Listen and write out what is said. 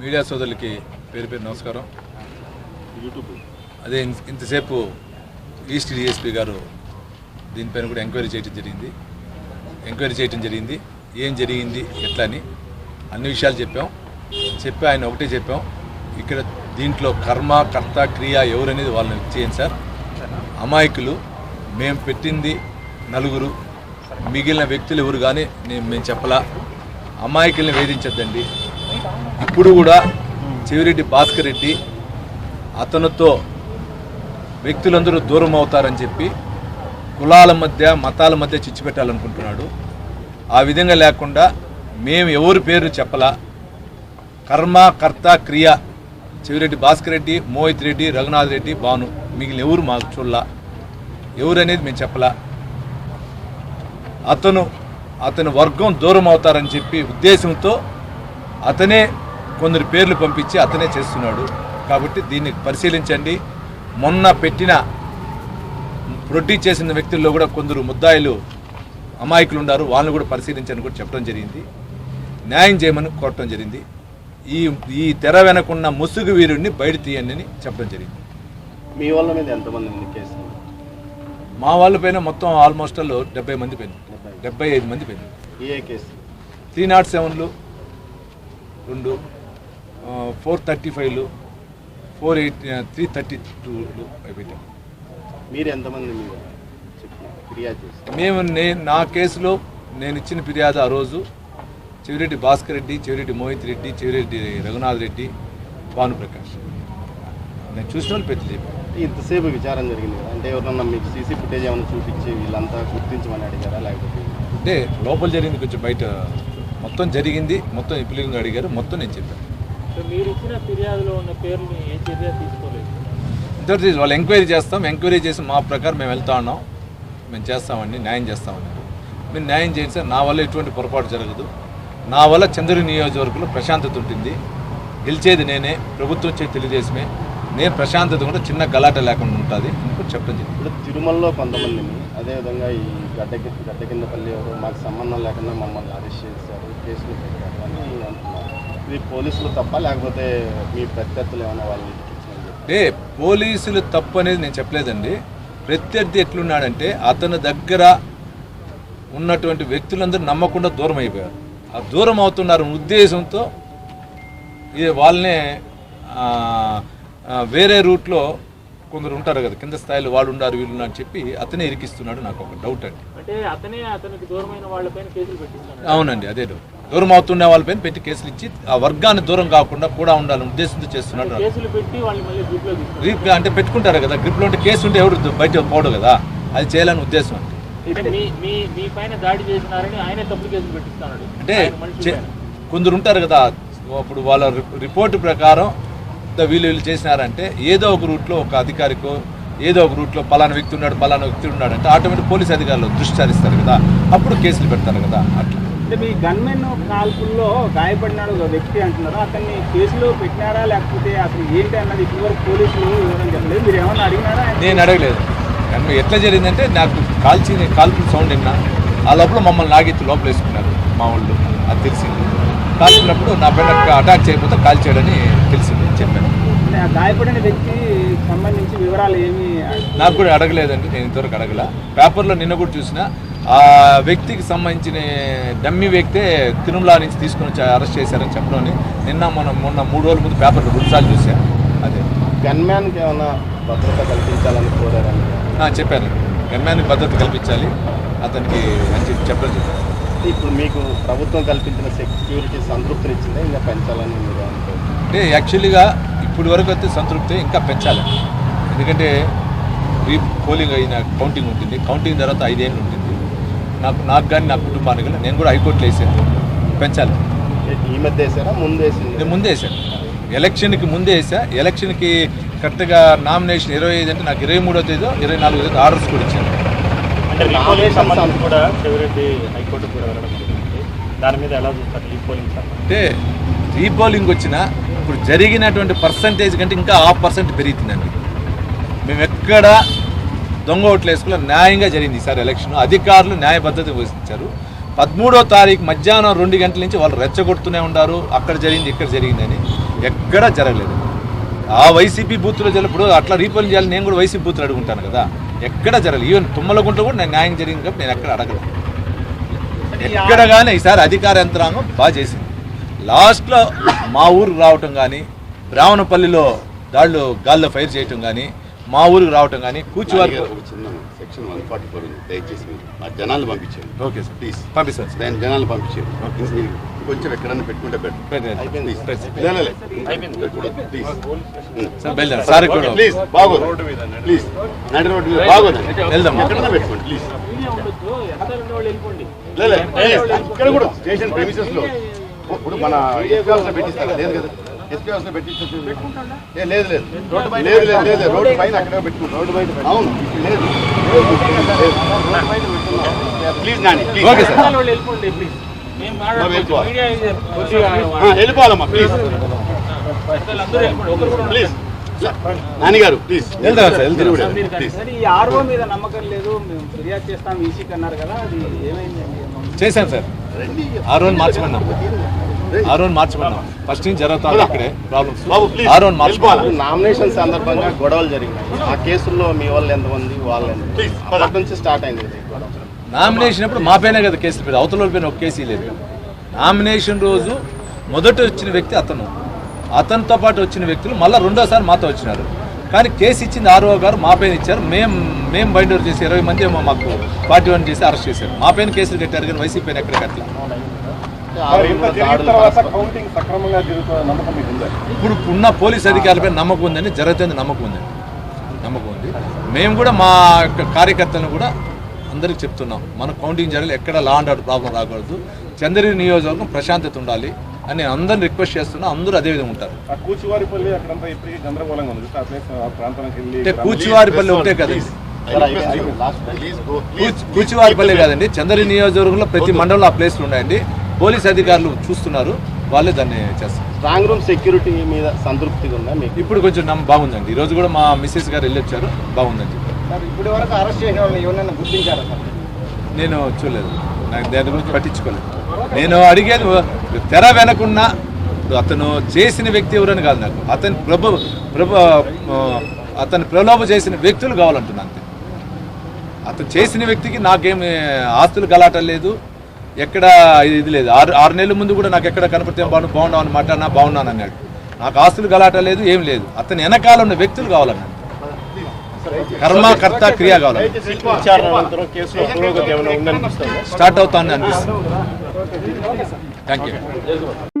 Media సోదరులకి పేరు పేరు నమస్కారం. యూట్యూబ్ అదే ఇంతసేపు ఈస్ట్ డిఎస్పీ గారు దీనిపైన కూడా ఎంక్వైరీ చేయడం జరిగింది. ఎంక్వైరీ చేయడం జరిగింది. ఏం జరిగింది ఎట్లా అని అన్ని విషయాలు చెప్పాం. చెప్పి ఆయన ఒకటే చెప్పాం. ఇక్కడ దీంట్లో కర్మ కర్త క్రియ ఎవరనేది వాళ్ళని చేయండి సార్. అమాయకులు మేము పెట్టింది నలుగురు. మిగిలిన వ్యక్తులు ఎవరు కానీ నేను మేము చెప్పలా. అమాయకుల్ని వేధించద్దండి. ఇప్పుడు కూడా చెవిరెడ్డి భాస్కర్ రెడ్డి అతనితో వ్యక్తులందరూ దూరం అవుతారని చెప్పి కులాల మధ్య మతాల మధ్య చిచ్చు పెట్టాలనుకుంటున్నాడు. ఆ విధంగా లేకుండా మేము ఎవరి పేరు చెప్పలా? కర్మ కర్త క్రియ చెవిరెడ్డి భాస్కర్ రెడ్డి మోహిత్ రెడ్డి రఘునాథ్ రెడ్డి భాను మిగిలిన ఎవరు మాకు చూడలా? ఎవరు అనేది మేము చెప్పలా? అతను అతని వర్గం దూరం అవుతారని చెప్పి ఉద్దేశంతో అతనే కొందరు పేర్లు పంపించి అతనే చేస్తున్నాడు. కాబట్టి దీన్ని పరిశీలించండి. మొన్న పెట్టిన ప్రొడ్యూస్ చేసిన వ్యక్తుల్లో కూడా కొందరు ముద్దాయిలు అమాయకులు ఉన్నారు వాళ్ళని కూడా పరిశీలించని కూడా చెప్పడం జరిగింది. న్యాయం చేయమని కోరటం జరిగింది. ఈ ఈ తెర వెనకున్న ముసుగు వీరుడిని బయట తీయండి చెప్పడం జరిగింది. మీ వాళ్ళ మీద ఎంతమంది కేసులు? మా వాళ్ళ పైన మొత్తం ఆల్మోస్ట్ ఆల్ డెబ్బై మంది పైన డెబ్బై ఐదు. మంది పైన కేసు త్రీ నాట్ సెవెన్లు రెండు ఫోర్ థర్టీ ఫైవ్లు ఫోర్ ఎయిట్ త్రీ థర్టీ టూలు పెట్టాం మీరు ఎంతమంది ఫిర్యాదు మేము నేను నా కేసులో నేను ఇచ్చిన ఫిర్యాదు ఆ రోజు చెవిరెడ్డి భాస్కర్ రెడ్డి చెవిరెడ్డి మోహిత్ రెడ్డి చెవిరెడ్డి రఘునాథ్ రెడ్డి భానుప్రకాష్ నేను చూసిన వాళ్ళు పెద్ద చెప్పాను ఇంతసేపు విచారం జరిగింది కదా అంటే ఎవరన్నా మీకు సీసీ ఫుటేజ్ ఏమైనా చూపించి వీళ్ళంతా గుర్తించమని అడిగారా లేకపోతే? అంటే లోపల జరిగింది కొంచెం బయట మొత్తం జరిగింది మొత్తం ఇప్పులింగ్ అడిగారు మొత్తం నేను చెప్పాను. సో మీరు ఇచ్చిన ఫిర్యాదులో ఉన్న పేర్లని ఏ చర్య తీసుకోలేదు? ఇంతవరకు వాళ్ళు ఎంక్వైరీ చేస్తాం ఎంక్వైరీ చేసి మా ప్రకారం మేము వెళ్తా ఉన్నాం మేము చేస్తామండి న్యాయం చేస్తామని. మీరు న్యాయం చేయండి సార్ నా వల్ల ఎటువంటి పొరపాటు జరగదు. నా వల్ల చంద్రుడి నియోజకవర్గంలో ప్రశాంతత ఉంటుంది. గెలిచేది నేనే ప్రభుత్వం చే తెలుగుదేశమే. నేను ప్రశాంతత కూడా చిన్న గలాట లేకుండా ఉంటుంది. అని కూడా చెప్పడం. జరిగింది ఇప్పుడు తిరుమలలో కొంతమందిని అదేవిధంగా ఈ గడ్డ గడ్డ కింద పల్లి ఎవరు మాకు సంబంధం లేకుండా మమ్మల్ని అరెస్ట్ చేశారు కేసులు పెట్టారు అని అంటున్నారు. ఇది పోలీసులు తప్ప లేకపోతే మీ ప్రత్యర్థులు ఏమైనా వాళ్ళు ఏ అంటే పోలీసులు తప్పు అనేది నేను చెప్పలేదండి. ప్రత్యర్థి ఎట్లున్నాడంటే అతని దగ్గర ఉన్నటువంటి వ్యక్తులందరూ నమ్మకుండా దూరం అయిపోయారు. ఆ దూరం అవుతున్నారు ఉద్దేశంతో ఇది వాళ్ళనే వేరే రూట్లో కొందరు ఉంటారు కదా కింద స్థాయిలో వాళ్ళు ఉన్నారు వీళ్ళు అని చెప్పి అతనే ఇరికిస్తున్నాడు నాకు ఒక డౌట్ అండి. అవునండి అదే డౌట్ దూరం అవుతున్న వాళ్ళపైన పెట్టి కేసులు ఇచ్చి ఆ వర్గాన్ని దూరం కాకుండా కూడా ఉండాలని ఉద్దేశంతో చేస్తున్నాడు గ్రిప్ అంటే పెట్టుకుంటారు కదా గ్రిప్లో ఉంటే కేసు ఉంటే ఎవరు బయట పోడు కదా అది చేయాలని ఉద్దేశం అంటే మీ మీ మీ పైన దాడి చేసినారని ఆయనే తప్పుడు కేసులు పెట్టిస్తాడు. అంటే. కొందరు ఉంటారు కదా అప్పుడు వాళ్ళ రిపోర్ట్ ప్రకారం "ద వీళ్ళు వీళ్ళు చేసినారంటే ఏదో ఒక రూట్లో ఒక అధికారికో ఏదో ఒక రూట్లో పలానా వ్యక్తి ఉన్నాడు పలానా వ్యక్తి ఉన్నాడు అంటే ఆటోమేటిక్ పోలీస్ అధికారులు దృష్టి సారిస్తారు కదా. అప్పుడు కేసులు పెడతారు కదా అట్లా. అంటే మీ గన్మెన్ కాల్పుల్లో గాయపడినాడు ఒక వ్యక్తి అంటున్నారు. అతన్ని కేసులో పెట్టినారా లేకపోతే అసలు ఏంటి అన్నది ఇప్పటివరకు పోలీసులు వివరం చెప్పలేదు. మీరు ఏమన్నా అడిగినారా? నేను అడగలేదు. కానీ ఎట్లా జరిగిందంటే నాకు కాల్చి కాల్పుల సౌండ్ విన్నా. ఆ లోపల మమ్మల్ని లాగెత్తి లోపల వేసుకున్నారు మా వాళ్ళు. అది తెలిసింది. కాల్చినప్పుడు నా పైన అటాక్ చేయకపోతే కాల్ చేయడని తెలిసింది. గాయపడిన వ్యక్తి సంబంధించి వివరాలు ఏమి నాకు కూడా అడగలేదండి నేను ఇంతవరకు అడగల. పేపర్లో నిన్న కూడా చూసిన ఆ వ్యక్తికి సంబంధించిన డమ్మి వ్యక్తే తిరుమల నుంచి తీసుకుని అరెస్ట్ చేశారని చెప్పడం నిన్న మొన్న మొన్న మూడు రోజుల ముందు పేపర్లో రెండుసార్లు చూశాను అదే. గన్మ్యాన్కి ఏమైనా భద్రత కల్పించాలని కోరారని ఆ, చెప్పాను. గన్మ్యాన్కి భద్రత కల్పించాలి. అతనికి చెప్పి చెప్పడం చెప్పాను. ఇప్పుడు మీకు ప్రభుత్వం కల్పించిన సెక్యూరిటీ సంతృప్తినిచ్చిందా? ఇంకా పెంచాలని మీరు అంటే యాక్చువల్గా ఇప్పటి వరకు అయితే సంతృప్తి ఇంకా పెంచాలి. ఎందుకంటే రీ పోలింగ్ అయిన కౌంటింగ్ ఉంటుంది. కౌంటింగ్ తర్వాత ఐదేళ్ళు ఉంటుంది. నాకు నాకు కానీ నా కుటుంబానికి కానీ నేను కూడా హైకోర్టులో వేసాను పెంచాలి. ఈ మధ్య వేసారా? ముందు వేసింది. నేను ముందే వేసాను ఎలక్షన్కి ముందే వేసా. ఎలక్షన్కి కరెక్ట్గా నామినేషన్ ఇరవై ఐదు అంటే నాకు ఇరవై మూడో తేదీ ఇరవై నాలుగో తేదీ ఆర్డర్స్ కూడా ఇచ్చాను కూడా హైకోర్టు కూడా దాని మీద ఎలా చూస్తారు రీపోలింగ్ సంబంధించి? అంటే రీపోలింగ్ వచ్చిన ఇప్పుడు జరిగినటువంటి పర్సంటేజ్ కంటే ఇంకా హాఫ్ పర్సెంట్ పెరుగుతుందండి. మేము ఎక్కడ దొంగ ఓట్లు వేసుకున్న న్యాయంగా జరిగింది ఈసారి ఎలక్షన్ అధికారులు న్యాయ పద్ధతి వహించారు పదమూడో తారీఖు మధ్యాహ్నం రెండు గంటల నుంచి వాళ్ళు రెచ్చగొడుతూనే ఉన్నారు. అక్కడ జరిగింది ఇక్కడ జరిగిందని ఎక్కడా జరగలేదు. ఆ వైసీపీ బూత్లో జరిగినప్పుడు అట్లా రీపోలింగ్ చేయాలి నేను కూడా వైసీపీ బూత్లు అడుగుంటాను కదా. ఎక్కడ జరగలేదు. ఈవెన్ తుమ్మలగుంట్లో కూడా నేను న్యాయం జరిగింది కాబట్టి నేను ఎక్కడ అడగలేదు. ఎక్కడ కానీ ఈసారి అధికార యంత్రాంగం బాగా చేసింది. లాస్ట్లో మా ఊరికి రావటం కానీ బ్రాహ్మణపల్లిలో దాళ్ళు గాల్లో ఫైర్ చేయటం కానీ మా ఊరికి రావటం కానీ చిన్న సెక్షన్ వన్ ఫార్టీ ఫోర్ ఉంది. దయచేసి మీరు జనాలు ఓకే సార్. ప్లీజ్. పంపిస్తాను సార్. నేను జనాలు పంపించాను మీరు కొంచెం ఎక్కడన్నా పెట్టుకుంటే బెటర్. సార్. బయలుదేరండి సార్. కూడా ప్లీజ్ బాగోదు. ప్లీజ్ నడి. రోడ్డు మీద బాగోదు. వెళ్దాం. ఎక్కడన్నా పెట్టుకోండి. ప్లీజ్. ఇక్కడ కూడా స్టేషన్ ప్రెమిసెస్లో. ఇప్పుడు మన ఎస్పీ హౌస్లో పెట్టిస్తారు? లేదు కదా. ఎస్పీ హౌస్లో పెట్టించు ఏ లేదు లేదు. లేదు లేదు లేదు రోడ్డు పైన అక్కడే పెట్టుకుంటాం. రోడ్డు బయట అవును. లేదు. Please Nani please. Okay sir. వెళ్ళిపోవాలమ్మా please. Please. నాన్నగారు ప్లీజ్. వెళ్దాం సార్, సరే? ఈ ఆర్ఓ మీద నమ్మకం లేదు. మేము ఫిర్యాదు చేస్తాం. ఈసీకి అన్నారు కదా అది ఏమైందండి? చేశాను సార్. ఆ రోజు మార్చమన్నాం ఆ రోజు మార్చమన్నాం ఫస్ట్ నుంచి జరుగుతుంది ఇక్కడే ప్రాబ్లమ్స్. ఆ రోజు మార్చుకోవాలి నామినేషన్ సందర్భంగా గొడవలు జరిగినాయి. ఆ కేసుల్లో మీ వాళ్ళు ఎంతమంది వాళ్ళు అక్కడి నుంచి స్టార్ట్ అయింది నామినేషన్ అప్పుడు మా పైన కదా కేసులు పెద్ద అవతల పైన ఒక కేసు లేదు నామినేషన్ రోజు మొదట వచ్చిన వ్యక్తి అతను. అతనితో పాటు వచ్చిన వ్యక్తులు మళ్ళీ రెండోసారి మాతో వచ్చినారు. కానీ కేసు ఇచ్చింది ఆర్ఓ గారు మా పైన ఇచ్చారు. మేము మేము ఓవర్ చేసి ఇరవై మంది ఏమో మాకు పార్టీ వన్ చేసి అరెస్ట్ చేశారు. మా పైన కేసులు కట్టారు కానీ వైసీపీ పైన ఎక్కడ కట్టలేదు ఆ రోజు దాడులు కౌంటింగ్ సక్రమంగా జరుగుతున్న నమ్మకం మీకు ఉందా? ఇప్పుడు ఉన్న పోలీస్ అధికారులపై నమ్మకం ఉందని జరుగుతుంది నమ్మకం ఉందండి నమ్మకం ఉంది. మేము కూడా మా యొక్క కార్యకర్తలను కూడా అందరికి చెప్తున్నాం. మన కౌంటింగ్ జరగాలి ఎక్కడ లా అండ్ ఆర్డర్ ప్రాబ్లం రాకూడదు. చంద్రగిరి నియోజకవర్గం ప్రశాంతత ఉండాలి. అని నేను అందరిని రిక్వెస్ట్ చేస్తున్నా అందరూ అదే విధంగా ఉంటారు. ఆ కూచివారిపల్లి అక్కడంతా ఇప్పటికీ గందరగోళంగా ఉంది. ఆ ప్లేస్ ఆ ప్రాంతానికి వెళ్ళి అంటే కూచివారిపల్లి ఒకటే కదండి. కూచివారిపల్లి కాదండి చంద్రగిరి నియోజకవర్గంలో ప్రతి మండలంలో ఆ ప్లేస్లు ఉన్నాయండి. పోలీస్ అధికారులు చూస్తున్నారు వాళ్ళే దాన్ని చేస్తారు స్ట్రాంగ్ రూమ్ సెక్యూరిటీ మీద సంతృప్తిగా ఉందా మీకు? ఇప్పుడు కొంచెం నమ్మ బాగుందండి. ఈరోజు కూడా మా మిస్సెస్ గారు వెళ్ళి వచ్చారు బాగుందండి. సార్ ఇప్పటి వరకు అరెస్ట్ చేసిన వాళ్ళు ఎవరైనా గుర్తించారా సార్ నేను చూడలేదు. నాకు దాని గురించి పట్టించుకోలేదు. నేను అడిగేది తెర వెనకున్న అతను చేసిన వ్యక్తి ఎవరని కాదు నాకు. అతని ప్రభు ప్రభు అతను ప్రలోభ చేసిన వ్యక్తులు కావాలంటున్నా అంతే. అతను చేసిన వ్యక్తికి నాకేమి ఆస్తులు గలాట లేదు. ఎక్కడ ఇది లేదు. ఆరు ఆరు నెలల ముందు కూడా నాకు ఎక్కడ కనపడితే బాగుండు బాగున్నావు అనమాట నా బాగున్నాను అన్నాడు. నాకు ఆస్తులు గలాట లేదు ఏం లేదు. అతని వెనకాల ఉన్న వ్యక్తులు కావాలన్నాడు. కర్మ కర్త క్రియ కావాలి. స్టార్ట్ అవుతానని అనిపిస్తుంది. Thank you